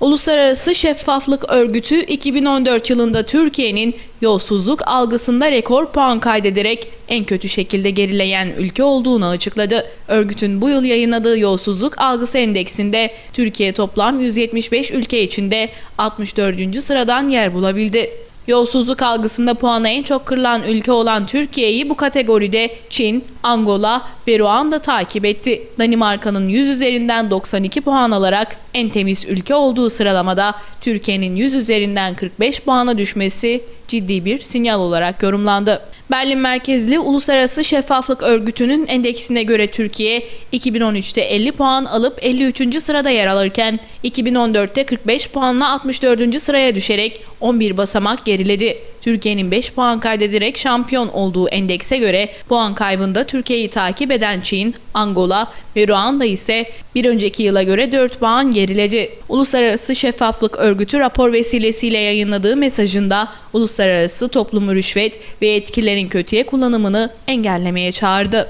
Uluslararası Şeffaflık Örgütü 2014 yılında Türkiye'nin yolsuzluk algısında rekor puan kaydederek en kötü şekilde gerileyen ülke olduğunu açıkladı. Örgütün bu yıl yayınladığı yolsuzluk algısı endeksinde Türkiye toplam 175 ülke içinde 64. sıradan yer bulabildi. Yolsuzluk algısında puanı en çok kırılan ülke olan Türkiye'yi bu kategoride Çin, Angola ve Ruanda takip etti. Danimarka'nın 100 üzerinden 92 puan alarak en temiz ülke olduğu sıralamada Türkiye'nin 100 üzerinden 45 puana düşmesi ciddi bir sinyal olarak yorumlandı. Berlin merkezli Uluslararası Şeffaflık Örgütü'nün endeksine göre Türkiye 2013'te 50 puan alıp 53. sırada yer alırken 2014'te 45 puanla 64. sıraya düşerek 11 basamak geriledi. Türkiye'nin 5 puan kaydederek şampiyon olduğu endekse göre puan kaybında Türkiye'yi takip eden Çin, Angola ve Ruanda ise bir önceki yıla göre 4 puan geriledi. Uluslararası Şeffaflık Örgütü rapor vesilesiyle yayınladığı mesajında uluslararası toplumu rüşvet ve etkilerin kötüye kullanımını engellemeye çağırdı.